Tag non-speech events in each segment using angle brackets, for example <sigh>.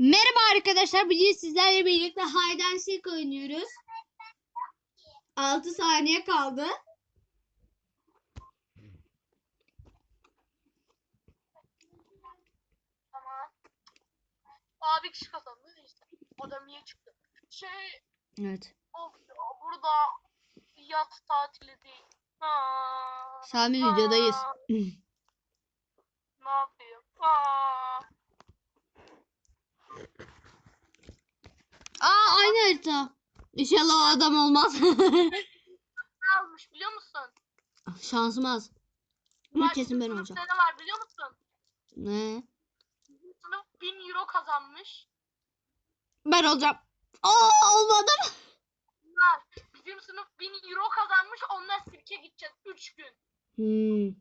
Merhaba arkadaşlar. Bugün sizlerle birlikte hide and seek oynuyoruz. 6 saniye kaldı. Tamam. Abi kişi kazandı işte. Adam niye çıktı? Şey Evet. ya, burada yaz tatili değil. Ha. Sami videodayız. Aa, ne yapayım? Aa. Aa aynı harita. İnşallah o adam olmaz. <laughs> Almış biliyor musun? Şansım az. Ama kesin ben olacağım. sınıfta ne var biliyor musun? Ne? Bizim sınıf 1000 euro kazanmış. Ben olacağım. Aa olmadım. Var. Bizim sınıf 1000 euro kazanmış. Onunla sirke gideceğiz 3 gün. Hmm.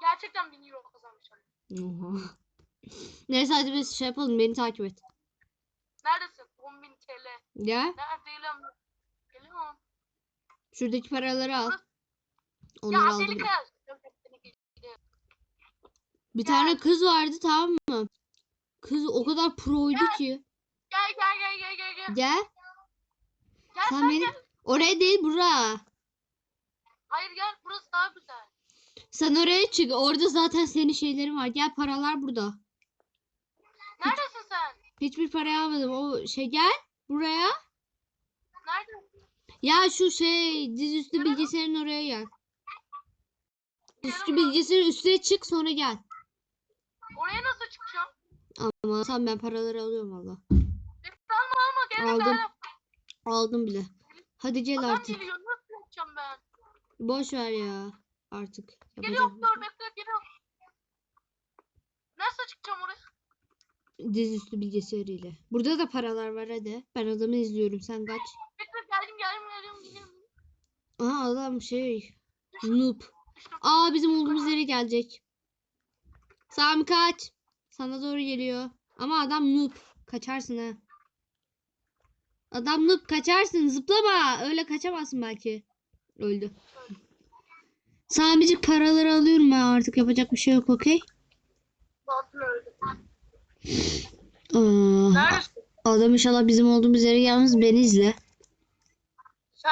Gerçekten 1000 euro kazanmış. Oha. Neyse hadi biz şey yapalım. Beni takip et. Neredesin? 10.000 TL. Ya. Neredeyim? Geliyorum. Şuradaki paraları al. Ya Onları ben. kız. Bir tane kız vardı tamam mı? Kız o kadar proydu ki. Gel gel gel gel gel gel. Gel. Gel Sen sen beni... gel. Oraya değil bura. Hayır gel burası daha güzel. Sen oraya çık. Orada zaten senin şeylerin var. Gel paralar burada. Neredesin sen? Hiçbir para almadım. O şey gel buraya. Neredesin? Ya şu şey dizüstü bilgisayarın oraya gel. Dizüstü bilgisayarın üstüne çık sonra gel. Oraya nasıl çıkacağım? Ama sen ben paraları alıyorum valla. Alma alma gel Aldım. Aldım bile. Hadi gel Adam artık. geliyor nasıl yapacağım ben? Boş ver ya. Artık. Yapacak Geliyorum bir şey dur bekle geliyorum. Nasıl çıkacağım oraya? Dizüstü bilgisayarıyla. Burada da paralar var hadi. Ben adamı izliyorum. Sen kaç. Geldim geldim geldim geldim. Aha adam şey. Noob. Aa bizim olduğumuz yere gelecek. Sami kaç. Sana doğru geliyor. Ama adam noob. Kaçarsın ha. Adam noob kaçarsın. Zıplama. Öyle kaçamazsın belki. Öldü. Samicik paraları alıyorum ben artık. Yapacak bir şey yok okey. Zaten öldüm. Aa, adam inşallah bizim olduğumuz yere yalnız beni izle. Sen?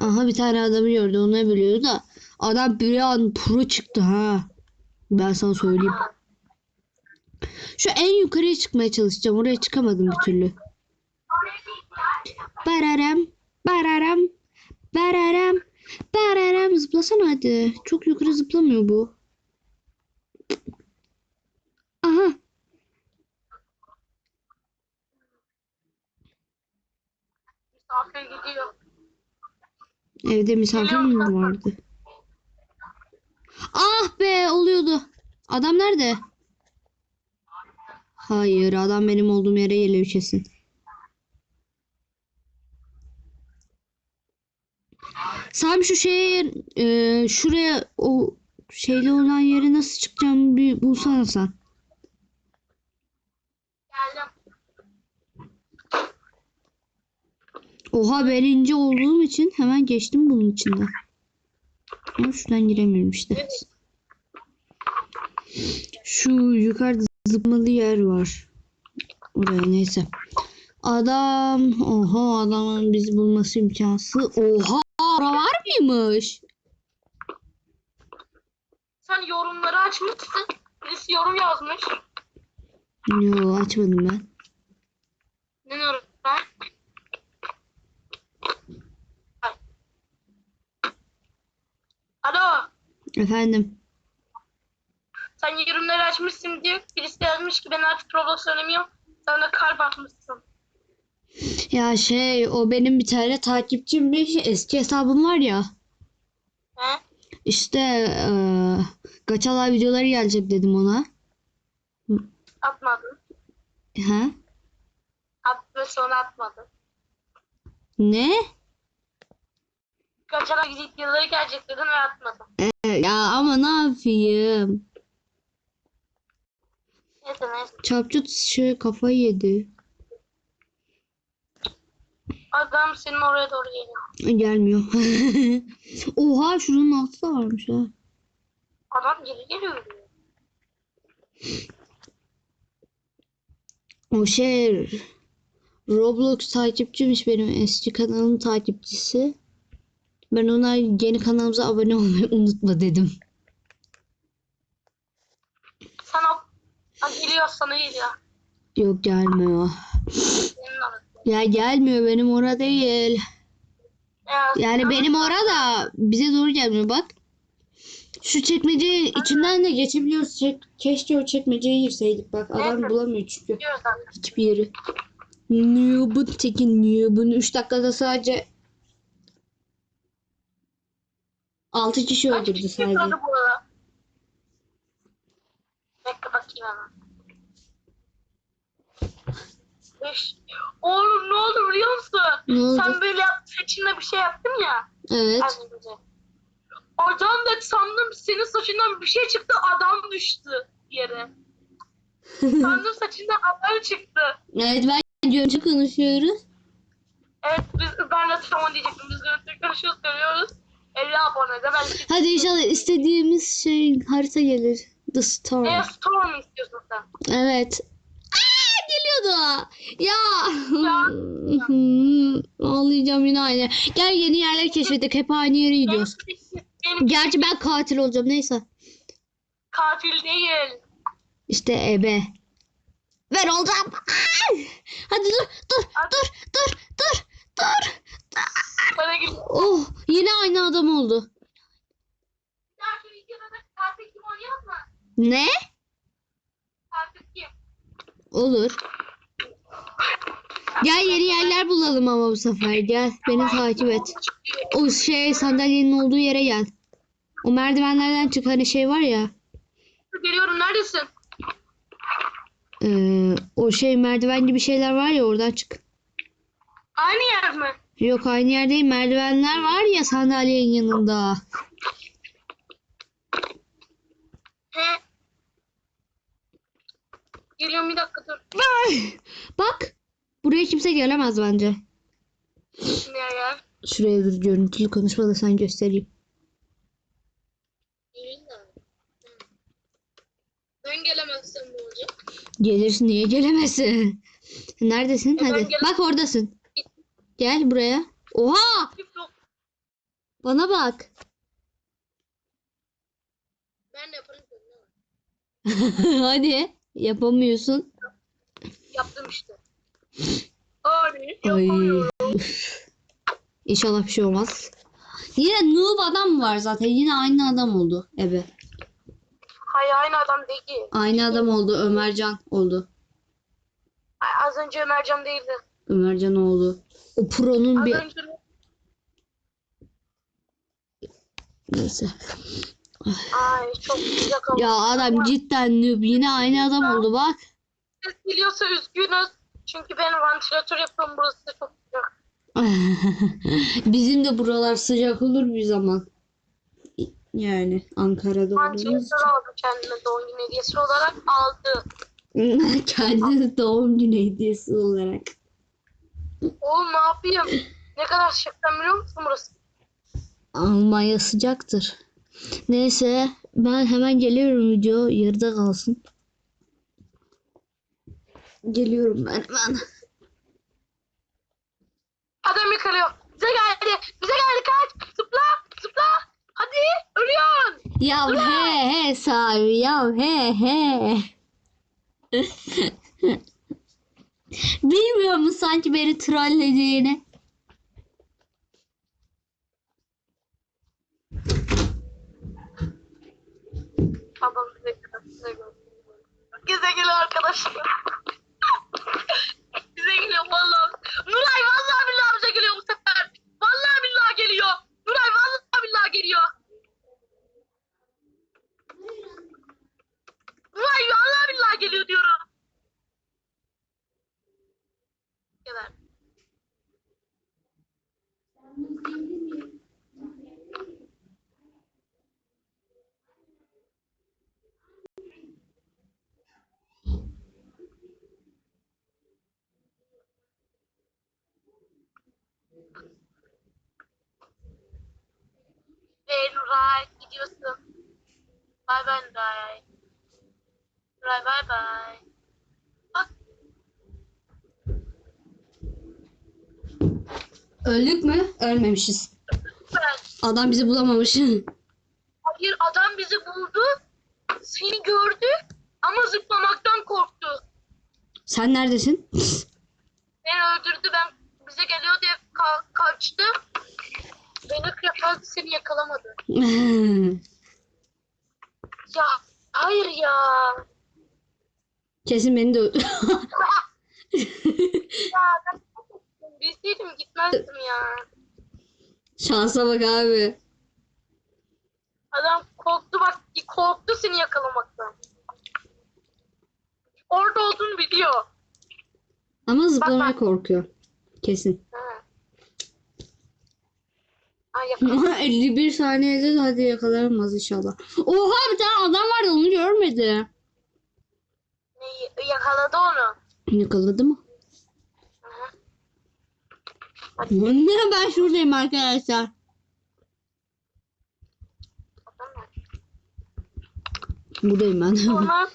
Aha bir tane adamı gördü. Onu biliyor da. Adam bir an pro çıktı ha. Ben sana söyleyeyim. Şu en yukarıya çıkmaya çalışacağım. Oraya çıkamadım bir türlü. Bararam. Bararam. Bararam. Bararam. Zıplasana hadi. Çok yukarı zıplamıyor bu. Aha. Misafir gidiyor. Evde misafir mi vardı? Ah be oluyordu. Adam nerede? Hayır adam benim olduğum yere geliyor kesin. Sami şu şeye e, şuraya o şeyli olan yere nasıl çıkacağımı bir bulsana sen. Geldim. Oha ben ince olduğum için hemen geçtim bunun içinden. Ama şuradan giremiyorum işte. Şu yukarıda zıplamalı yer var. Oraya neyse. Adam. Oha adamın bizi bulması imkansız. Oha ara var mıymış? Sen yorumları açmışsın. Birisi yorum yazmış. Yo açmadım ben. Ne yorum ben? Alo. Efendim. Sen yorumları açmışsın diyor. Birisi yazmış ki ben artık Roblox oynamıyorum. Sen de kalp atmışsın. Ya şey o benim bir tane takipçimmiş. Eski hesabım var ya. He? İşte eee Gaçalar videoları gelecek dedim ona. Atmadın. Ha? Attı sonra atmadın. Ne? Kaçana gidip yılları gelecek dedin ve atmadın. E, Ya ama ne yapayım? Neyse neyse. Çapçut şey kafayı yedi. Adam senin oraya doğru geliyor. Gelmiyor. <laughs> Oha şuranın altı da varmış ha. Adam geri geliyor. O şey Roblox takipçiymiş benim eski kanalım takipçisi. Ben ona yeni kanalımıza abone olmayı <laughs> unutma dedim. Sana geliyor sana geliyor. Yok gelmiyor. Ya gelmiyor benim orada değil. Ya, Yani benim orada bize doğru gelmiyor bak. Şu çekmece içinden de geçebiliyoruz. Çek, keşke o çekmeceye girseydik bak. Adam Neyse. bulamıyor çünkü. Hiçbir yeri. Noob'un tekin noob'un 3 dakikada sadece 6 kişi Kaç öldürdü kişi sadece. kaldı bu arada? Bekle bakayım hemen. Beş. Oğlum ne oldu biliyor musun? Ne oldu? Sen böyle yap, saçında bir şey yaptın ya. Evet. Az önce. Oradan da sandım senin saçından bir şey çıktı adam düştü yere. <laughs> sandım saçından adam çıktı. Evet ben görüntü konuşuyoruz. Evet biz ben de tamam diyecektim. Biz görüntü konuşuyoruz görüyoruz. 50 abone de belki. Hadi inşallah istediğimiz şey harita gelir. The Storm. Ne storm istiyorsun sen? Evet. Aa, geliyordu. Ya. Ya. <laughs> Ağlayacağım yine aynı. Gel yeni yerler keşfettik. Hep aynı yere gidiyoruz. Benim Gerçi ben katil olacağım. Neyse. katil değil. İşte ebe. Ben olacağım. Ay! Hadi dur dur dur dur dur dur. Bana git. Oh yine aynı adam oldu. Bir dahaki videoda da katil kim oynayalım mı? Ne? Kim? Olur. Gel yeni yerler bulalım ama bu sefer gel. Beni takip et. O şey sandalyenin olduğu yere gel. O merdivenlerden çık hani şey var ya. Geliyorum neredesin? eee, o şey merdiven gibi şeyler var ya oradan çık. Aynı yer mi? Yok aynı yer değil merdivenler var ya sandalyenin yanında. He. Geliyorum bir dakika dur. Ay! Bak. Buraya kimse gelemez bence. Nereye? Şuraya dur görüntülü konuşmada sen göstereyim. Ben gelemezsem ne olacak? Gelirsin niye gelemezsin? Neredesin? E Hadi. Bak oradasın. Gel buraya. Oha! Bana bak. Ben de yaparım. ki? <laughs> Hadi. Yapamıyorsun. Yaptım işte. Abi yapamıyorum. <laughs> İnşallah bir şey olmaz. Yine noob adam var zaten. Yine aynı adam oldu. Ebe. Hayır aynı adam değil. Aynı adam oldu. Ömercan oldu. Ay, Az önce Ömercan değildi. Ömercan oldu. O pro'nun Az bir... önce Neyse. Ay çok sıcak oldu. Ya adam cidden noob. Yine aynı adam oldu bak. Ses geliyorsa üzgünüz. Çünkü ben vantilatör yapıyorum burası çok sıcak. <laughs> Bizim de buralar sıcak olur bir zaman. Yani Ankara'da olduğumuz Vantilatör aldı kendime doğum günü hediyesi olarak aldı. <laughs> için. Kendi doğum günü hediyesi olarak. Oğlum ne yapayım? Ne kadar sıcaktan biliyor musun burası? Almanya sıcaktır. Neyse ben hemen geliyorum video yarıda kalsın. Geliyorum ben hemen. Adam yıkılıyor. Bize geldi. Bize geldi kaç. Zıpla. Zıpla. Hadi. Ölüyorsun. Ya he he sahibi ya he he. <laughs> Bilmiyor musun sanki beni trollediğini? Adam bize arkadaşlar. bize geliyor vallahi. Nuray vallahi billahi bize geliyor bu sefer. Vallahi billahi geliyor. Nuray vallahi billahi geliyor. Nuray vallahi billahi geliyor diyorum. Ve Nuray gidiyorsun. Bay bay Nuray. Bye bye bye. Bak Öldük mü? Ölmemişiz. ben. Adam bizi bulamamış. Hayır adam bizi buldu. Seni gördü ama zıplamaktan korktu. Sen neredesin? Beni öldürdü ben bize geliyor diye ka- kaçtı. Beni yakaladı seni yakalamadı. <laughs> Ya hayır ya. Kesin beni de. <laughs> Ya ben bilseydim gitmezdim ya. Şansa bak abi. Adam korktu bak korktu seni yakalamaktan. Orada olduğunu biliyor. Ama zıplamaya bak. korkuyor. Kesin. Ha. Ay yakaladı. 51 saniyede de hadi yakalanamaz inşallah. Oha bir tane adam vardı onu görmedi. Neyi? Yakaladı onu. Yakaladı mı? Hı. <laughs> ben şuradayım arkadaşlar. Buradayım ben. Sonra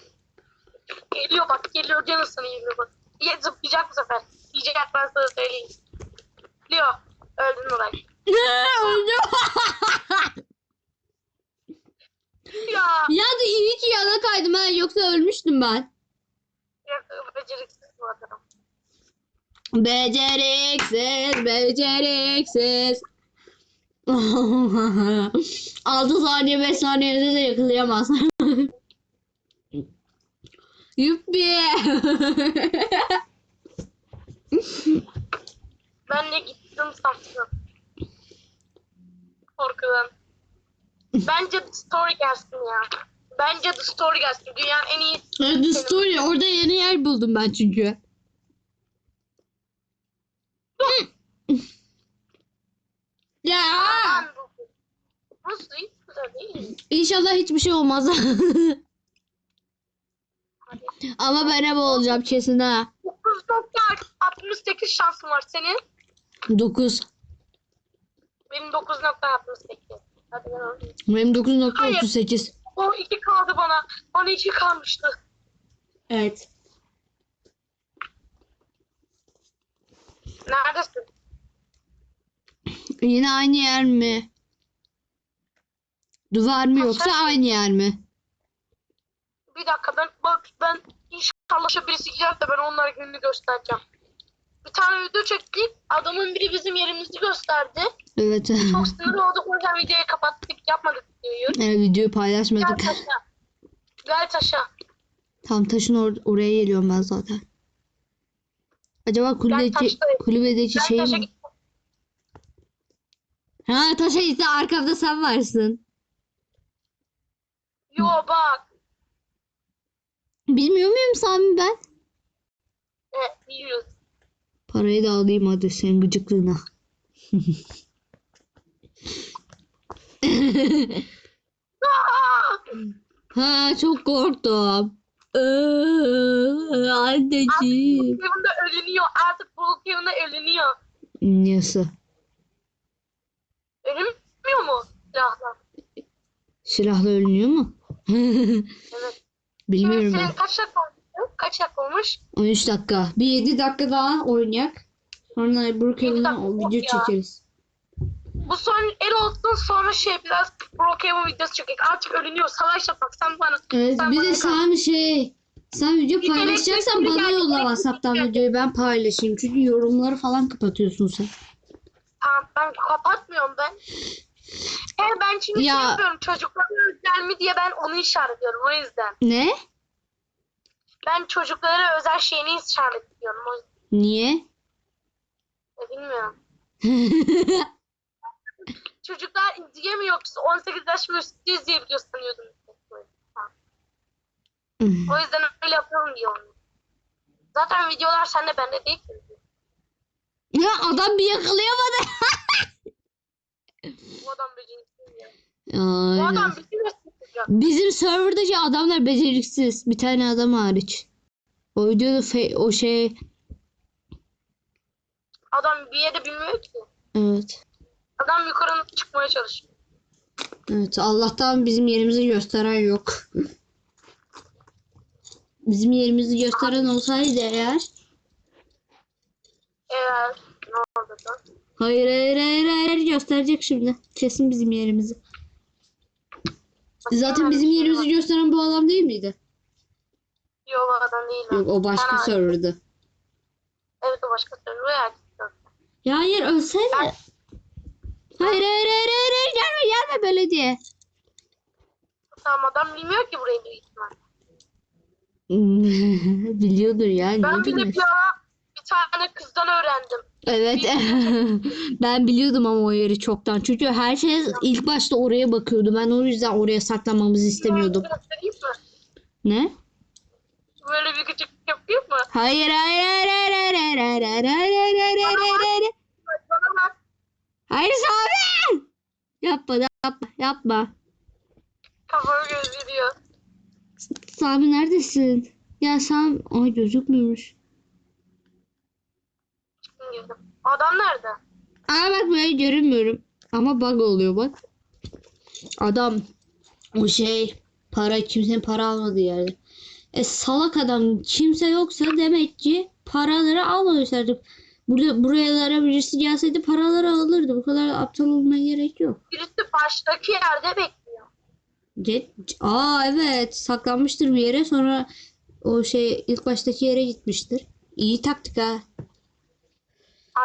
geliyor bak geliyor canı sana geliyor bak. Ya, zıplayacak bu sefer. Yiyecek ben sana söyleyeyim. Geliyor. Öldün Nuray. Ya. ya da iyi ki yana kaydım ha yoksa ölmüştüm ben. beceriksiz bu adam. Beceriksiz, beceriksiz. <laughs> 6 saniye 5 saniyede de yakalayamaz. <laughs> Yuppi. Ben de gittim sattım. Korkudan. Bence The Story gelsin ya. Bence The Story gelsin. Dünyanın en iyi The Story orada yeni yer buldum ben çünkü. <laughs> ya Ben bu. Burası hiç güzel değil. inşallah hiçbir şey olmaz. <laughs> Ama ben hep olacağım kesin ha. 9.68 şansım var senin. 9. Benim 9.68. Hadi ben alayım. Benim 9.38. O iki kaldı bana. Bana iki kalmıştı. Evet. Neredesin? Yine aynı yer mi? Duvar mı yoksa aynı yer mi? Bir dakika ben bak ben inşallah şu birisi gider de ben onlara gününü göstereceğim. Bir tane video çektik. Adamın biri bizim yerimizi gösterdi. Evet. Çok <laughs> sinir olduk. O yüzden videoyu kapattık. Yapmadık videoyu. Evet, videoyu Gel paylaşmadık. taşa. Gel taşa. Tam taşın or- oraya geliyorum ben zaten. Acaba kulübedeki, taştayım. kulübedeki Gel şey taşa mi? git. Ha taşa ise arkamda sen varsın. Yo bak. Bilmiyor muyum Sami ben? Evet biliyoruz. Parayı da alayım hadi sen gıcıklığına. Ha çok korktum. Iıı, Anneciğim. Brookhaven'da ölünüyor. Artık Brookhaven'da ölünüyor. Nasıl? Ölünmüyor mu? Silahla. Silahla ölünüyor mu? <laughs> Evet. Bilmiyorum Şimdi ben. senin kaç dakika? Kaç dakika olmuş? 13 dakika. Bir 7 dakika daha oynayak. Sonra dakika video ya. çekeriz. Bu son el olsun sonra şey biraz Brookhaven videosu çekecek. Artık ölünüyor. Savaş yapak. Sen bana. Evet sen bir bana de sen şey sen video Bir paylaşacaksan bana geldi, yolla WhatsApp'tan videoyu ben paylaşayım. Çünkü yorumları falan kapatıyorsun sen. Tamam ben kapatmıyorum ben. He ben şimdi Ya- şey yapıyorum. Çocuklara özel mi diye ben onu işaretliyorum. O yüzden. Ne? Ben çocuklara özel şeyini. O yüzden Niye? E, bilmiyorum. <laughs> Çocuklar izleyemiyor yoksa 18 yaş ve üstü izleyebiliyor sanıyordum. O yüzden öyle yapıyorum diye onu. Zaten videolar sende bende değil ki. ya adam bir yakalayamadı. Bu adam beceriksiz ya. Aynen. Bu adam gösteriyor. Bizim serverdaki adamlar beceriksiz. Bir tane adam hariç. O videoda o şey Adam bir yere bilmiyor ki. evet. Adam yukarı çıkmaya çalışıyor. Evet Allah'tan bizim yerimizi gösteren yok. Bizim yerimizi gösteren olsaydı eğer. Evet. Ne oldu da? Hayır hayır hayır hayır gösterecek şimdi. Kesin bizim yerimizi. Zaten bizim yerimizi gösteren bu adam değil miydi? Yok o adam değil. Yok o başka Ben- serverdı. Evet o başka söylüyor ya. Ya hayır ölsene. Hayır hayır hayır hayır, hayır gelme gelme belediye. Tamam adam bilmiyor ki burayı büyük ihtimal. <laughs> Biliyordur ya Ben bir ara bir tane kızdan öğrendim. Evet. ben biliyordum ama o yeri çoktan. Çünkü her şey ilk başta oraya bakıyordu. Ben o yüzden oraya saklanmamızı istemiyordum. Ne? Böyle bir küçük yapayım mı? Hayır hayır hayır hayır hayır hayır hayır hayır hayır hayır hayır hayır hayır Sami! Yapma yapma yapma. Kafamı gözlüyor. Sami neredesin? Ya Sami... Ay gözükmüyormuş. Adam nerede? Aa bak böyle görünmüyorum. Ama bug oluyor bak. Adam o şey para kimsenin para almadığı yerde. E salak adam kimse yoksa demek ki paraları almamışlardı. Burada buralara birisi gelseydi paraları alırdı. Bu kadar aptal olmaya gerek yok. Birisi baştaki yerde bekliyor. Get Aa evet saklanmıştır bir yere sonra o şey ilk baştaki yere gitmiştir. İyi taktik ha.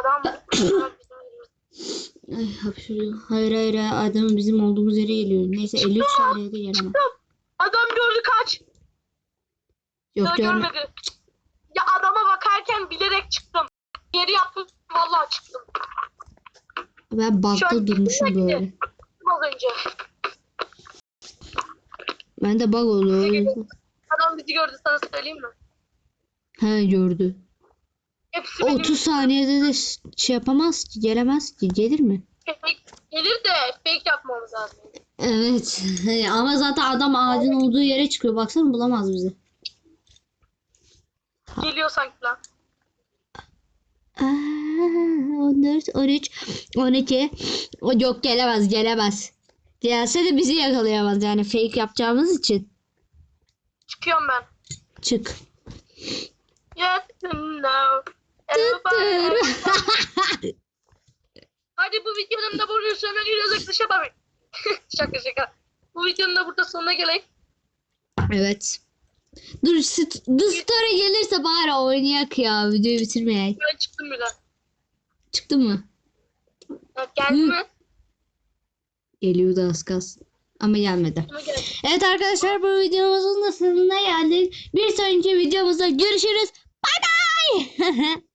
Adam <coughs> Ay hapşırıyor. Hayır hayır adamın bizim olduğumuz yere geliyor. Neyse 53 saniyede gelemem. Adam gördü kaç. Yok Yok görme. görmedi. Ya adama bakarken bilerek çıktım. Geri yaptım vallahi çıktım. Ben bakta durmuşum gitti. böyle. Az önce. Ben de bug oluyor. Adam bizi gördü sana söyleyeyim mi? He gördü. Hepsi benim 30 saniyede de şey yapamaz ki. Gelemez ki. Gelir mi? fake gelir de fake yapmamız lazım. Evet. <laughs> Ama zaten adam ağacın olduğu yere çıkıyor. Baksana bulamaz bizi. Geliyor sanki lan. Aa, 14, 13, 12. O yok gelemez gelemez. Gelse de bizi yakalayamaz yani fake yapacağımız için. Çıkıyorum ben. Çık. Yes no. <laughs> Hadi bu videonun da burada sonuna geliyoruz. Dışa bak. <laughs> şaka şaka. Bu videonun da burada sonuna gelelim. evet. Dur st- The Story gelirse bari oynayak ya videoyu bitirmeyek. Ben çıktım bile. Çıktı mı? Evet, geldi Hı. mi? Geliyordu az kalsın. Ama gelmedi. Ama geldi. Evet arkadaşlar bu videomuzun da sonuna geldik. Bir sonraki videomuzda görüşürüz. Bay bay. <laughs>